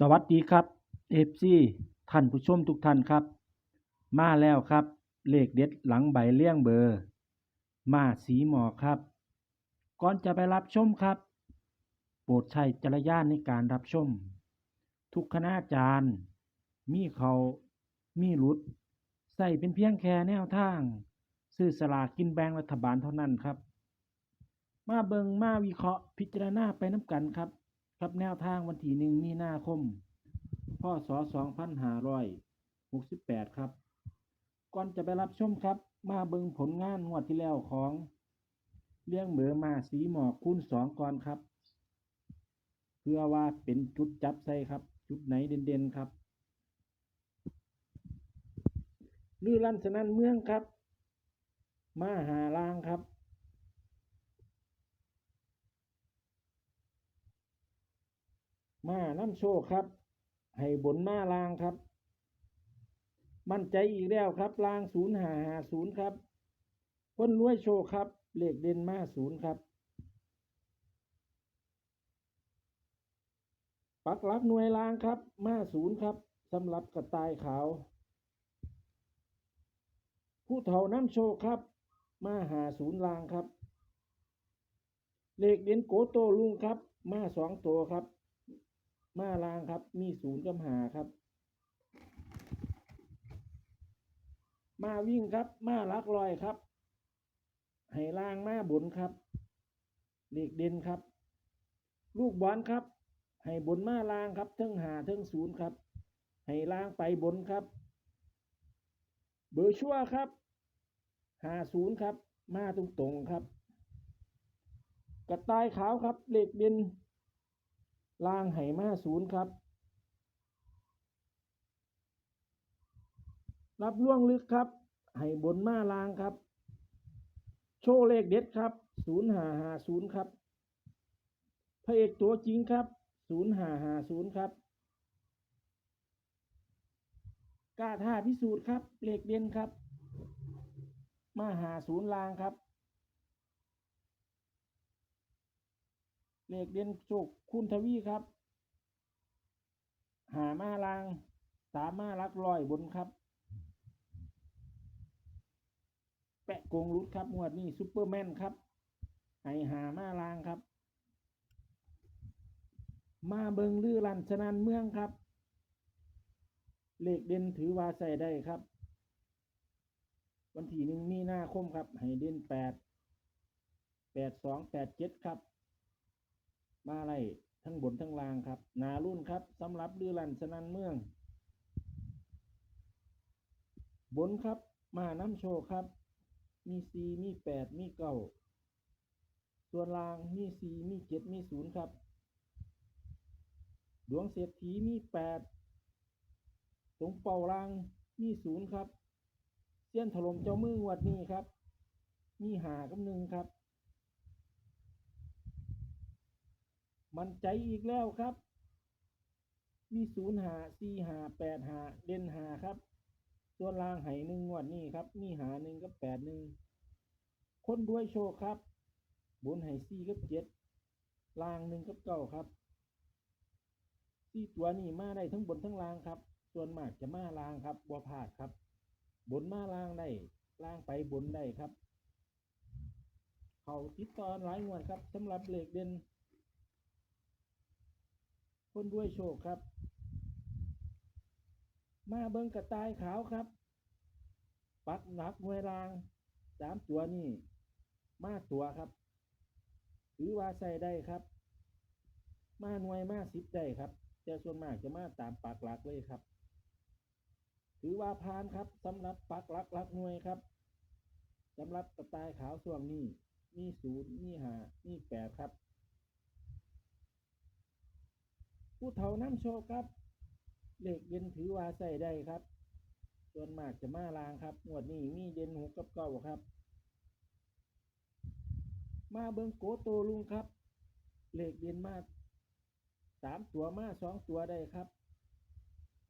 สวัสดีครับเอฟซีท่านผู้ชมทุกท่านครับ มาแล้วครับ เลขเด็ดหลังใบเลี่ยงเบอร์ มาสีหมอกครับ ก่อนจะไปรับชมครับ โปรดใช้จรยานในการรับชม ทุกคณาจารย์ มีเขามีหลุด ใส่เป็นเพียงแค่แนวทาง ซื้อสลากกินแบ่งรัฐบาลเท่านั้นครับ มาเบิงมาวิเคราะห์พิจารณาไปน้ำกันครับ ครับแนวทางวันที่หนึ่งมีนาคมพศ2568 ครับ ก่อนจะไปรับชมครับ มาเบิงผลงานงวดที่แล้วของเลี้ยงเหมือมาสีหมอกคูณสองก่อนครับ เพื่อว่าเป็นจุดจับใส่ครับ จุดไหนเด่นๆครับลือลันสนันเมืองครับ มาหาลางครับ มาน้ำโชคครับ ให้บนมาลางครับ มั่นใจอีกแล้วครับลางศูนย์หาหาศูนย์ครับคนรวยโชคครับเลขเด่นมาศูนย์ครับ ปักหลักหน่วยลางครับ มาศูนย์ครับสำหรับกระต่ายขาว ผู้เฒ่าน้ำโชคครับ มาหาศูนย์ลางครับ เลขเด่นโกโตลุงครับ มาสองตัวครับ มาลางครับ มีศูนย์กับหาครับ มาวิ่งครับ มาลักลอยครับให้ล่างมาบนครับเลขเด่นครับ ลูกบอลครับให้บนมาลางครับเทิงหาเทิงศูนย์ครับให้ล่างไปบนครับ เบอร์ชั่วครับหาศูนย์ครับ มาตรงตรงครับ กระต่ายขาวครับเลขเด่น ล่างไหมาศูนย์ครับ รับล่วงลึกครับให้บนมาลางครับ โชว์เลขเด็ดครับศูนย์หาหาศูนย์ครับ พระเอกตัวจริงครับศูนย์หาหาศูนย์ครับกล้าท่าพิสูจน์ครับ เลขเด่นครับ มาหาศูนย์ลางครับ เลขเด่นโชคคุณทวีครับ หามาลางสามมารักลอยบนครับ แปะกงรุดครับงวดนี้ซูเปอร์แมนครับให้หามาลางครับ มาเบิงลือลันชนันเมืองครับเลขเด่นถือว่าใส่ได้ครับ วันที่หนึ่งมีนาคมครับ ให้เด่นแปดแปดสองแปดเจ็ดครับ มาไล่ทั้งบนทั้งล่างครับนารุ่นครับสำหรับลือลันสนันเมือง บนครับ มาน้ำโชคครับ มีสีมีแปดมีเก้าส่วนล่างมีสีมีเจ็ดมีศูนย์ครับ ดวงเศรษฐีมีแปดตรงเป่าล่างมีศูนย์ครับเสี้ยนถล่มเจ้ามืองวดนี้ครับ มีหากับหนึ่งครับ มันใจอีกแล้วครับ มีศูนย์หาสี่หาแปดหาเด่นหาครับ ส่วนล่างไหหนึ่งงวดนี้ครับ มีหาหนึ่งกับแปดหนึ่งคนด้วยโชคครับ บนไหสี่กับเจ็ดล่างหนึ่งกับเก้าครับสี่ตัวนี้มาได้ทั้งบนทั้งล่างครับ ส่วนมากจะมาล่างครับบัวพาดครับ บนมาล่างได้ล่างไปบนได้ครับ เขาติดตอนหลายงวดครับสำหรับเหล็กเด่น คนด้วยโชคครับ มาเบิงกระต่ายขาวครับ ปักหนักหน่วยรางสามตัวนี่มาตัวครับถือว่าใส่ได้ครับ มาหน่วยมาสิบได้ครับ แต่ส่วนมากจะมาตามปักหลักเลยครับ ถือว่าพานครับสำหรับปักหลักหลักหน่วยครับสำหรับกระต่ายขาวช่วงนี้มีศูนย์มีหามีแปดครับ ผู้เฒ่าน้ำโชคครับเลขเด่นถือว่าใส่ได้ครับ ส่วนมากจะมาลางครับงวดนี้มีเด่นหกกับเก้าครับ มาเบิงโกโตลุงครับเลขเด่นมาสามตัวมาสองตัวได้ครับ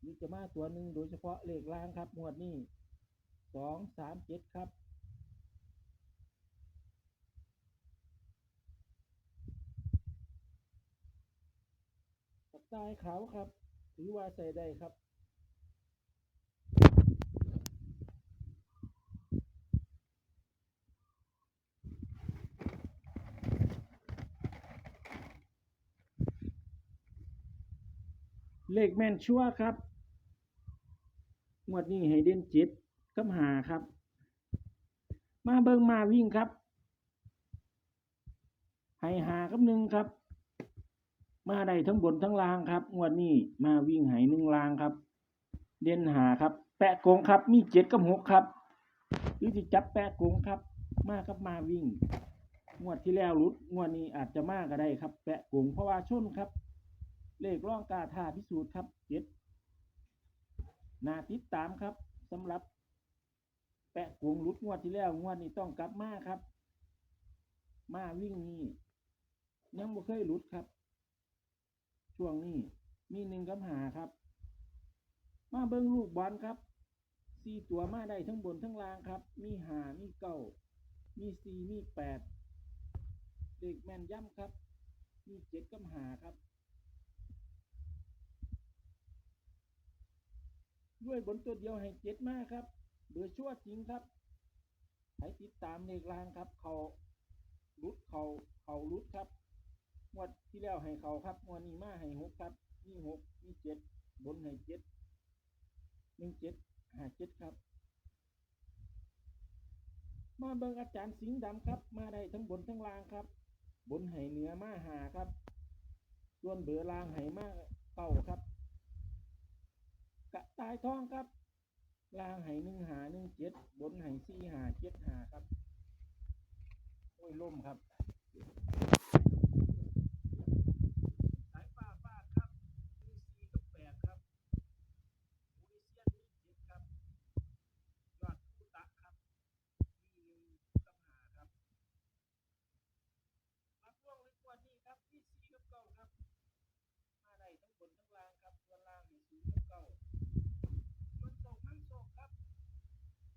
นี่จะมาตัวหนึ่งโดยเฉพาะเลขล่างครับงวดนี้สองสามเจ็ดครับ กระต่ายขาวครับ ถือว่าใส่ได้ครับเลขแม่นชัวครับงวดนี้ให้เด่นจิตกับหาครับ มาเบิ่งมาวิ่งครับ ให้หากับหนึ่งครับ มาได้ทั้งบนทั้งล่างครับงวดนี้มาวิ่งให้หนึ่งล่างครับ เด่นหาครับ แปะโกงครับ มีเจ็ดกับหกครับหรือที่จับแปะโกงครับ มากับมาวิ่ง งวดที่แล้วหลุดงวดนี้อาจจะมากก็ได้ครับ แปะโกงเพราะว่าชนครับ เลขร่องกาทาพิสูจน์ครับเจ็ดนาติดตามครับสำหรับ แปะโกงหลุดงวดที่แล้วงวดนี้ต้องกลับมาครับ มาวิ่งนี่ยังบ่เคยหลุดครับ ช่วงนี้ มีหนึ่งกับหาครับ มาเบิ้งลูกบอลครับสี่ตัวมาได้ทั้งบนทั้งล่างครับ มีหามีเก้ามีสี่มีแปดเด็กแม่นย่ำครับ มีเจ็ดกับหาครับ ด้วยบนตัวเดียวให้เจ็ดมากครับโดยชั่วจริงครับให้ติดตามเลขรางครับ เขารุดเขาเขารุดครับ งวดที่แล้วให้เขาครับงวดนี้มาให้หกครับมีหกมีเจ็ดบนให้เจ็ดหนึ่งเจ็ดห้าเจ็ดครับ มาเบิ่งอาจารย์สิงห์ดำครับ มาได้ทั้งบนทั้งล่างครับ บนให้เหนือมาหาครับ ส่วนเบือล่างให้มาเก้าครับ กระตายทองครับล่างให้หนึ่งหาหนึ่งเจ็ดบนให้สี่หาเจ็ดหาครับโอ้ยล่มครับ สายฟ้าฟาดครับ มีสี่กับแปดครับมูนิเซียนมีเจ็ดครับ ยอดคูตะครับ มีหนึ่งกับหาครับ รับร่วงเลยกว่านี้ครับ มีสี่กับเก้าครับ มาได้ทั้งบนทั้งล่างครับส่วนล่างให้ศูนย์กับเก้า มันตกมันตกครับ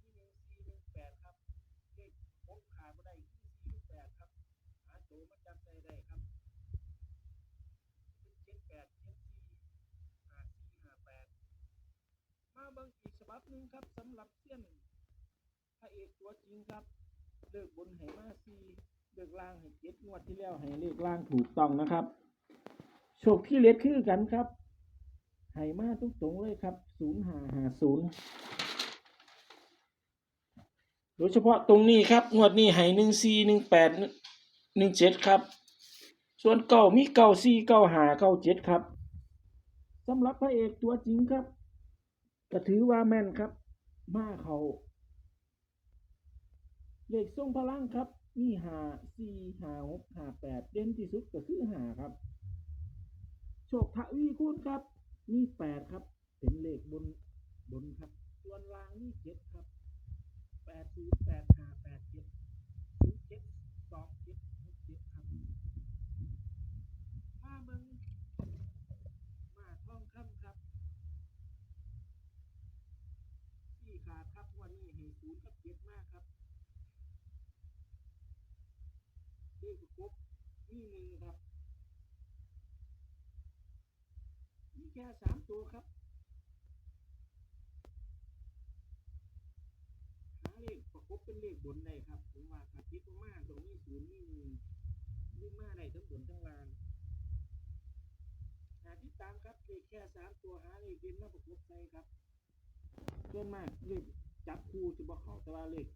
มีหนึ่งสี่หนึ่งแปดครับ เลขผมขาดไม่ได้คือสี่แปดครับ หา ตัวมาจับใจได้ครับเป็นเจ็ดแปดเจ็ดสี่ห้าสี่ห้าแปดมาบิ่งอีกฉบับหนึ่งครับสำหรับเส้ยนพระเอกตัวจริงครับเลิกบนให้มาสี่เลิกล่างให้เจ็ดงวดที่แล้วให้เลขล่างถูกต้องนะครับโชคพี่เล็ดคือกันครับให้มาตรงตรงเลยครับศูนย์หาหาศูนย์โดยเฉพาะตรงนี้ครับ งวดนี้ให้หนึ่งสี่หนึ่งแปด หนึ่งเจ็ดครับ ส่วนเก่ามีเก่าสี่เก่าหาเก่าเจ็ดครับสำหรับพระเอกตัวจริงครับก็ถือว่าแม่นครับ มาเขาเลขทรงพลังครับ มีหาสี่หาหกหาแปดเด่นที่สุดก็คือหาครับ โชคทวีคูณครับ มีแปดครับ เป็นเลขบนบนครับ ส่วนล่างมีเจ็ดครับแปดศูนย์แปดหาแปดเจ็ดศูนย์เจ็ดสองเจ็ดหกเจ็ดครับ มาเบิงมาท่องคำครับสี่ ขาดครับวันนี้ให้ศูนย์กับเจ็ดมากครับเลขประกบมีหนึ่งครับ มีแค่สามตัวครับ หาเลขประกบเป็นเลขบนได้ครับผมว่าถ้าคิดว่ามากตรงนี้ศูนย์นี่หนึ่งนี่มาได้ทั้งบนทั้งล่างหาที่ตามครับเลขแค่สามตัวหาเลขเด่นมาประกบใส่ครับ ส่วนมากเลขจับคู่จะบอกเขาแต่ว่าเลข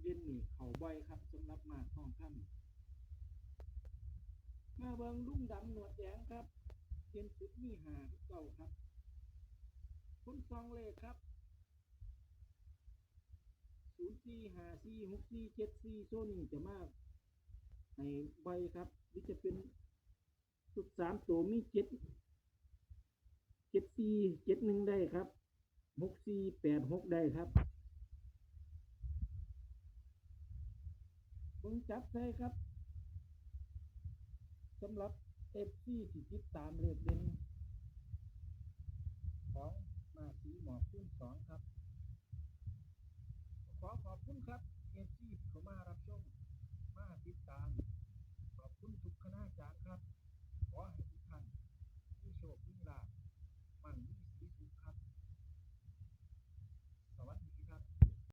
เด่นหนีเขาบ่อยครับสำหรับมากทองคำมาเบิงลุ่งดำหนวดแดงครับเห็นสุดมีหาเก่าครับคุณฟองเลขครับศูนย์สี่หาสี่หกสี่เจ็ดสี่โซนี่จะมากให้ใบครับหรือจะเป็นสุดสามตัวมีเจ็ด เจ็ดสี่เจ็ดหนึ่งได้ครับหกสี่แปดหกได้ครับบงจับใส่ครับสำหรับเอฟซีที่ติดตามเลขเด่นของมาสีหมอกขึ้นสองครับ ขอขอบคุณครับเอฟซีเขามารับชม มาติดตาม ขอบคุณทุกคณะจ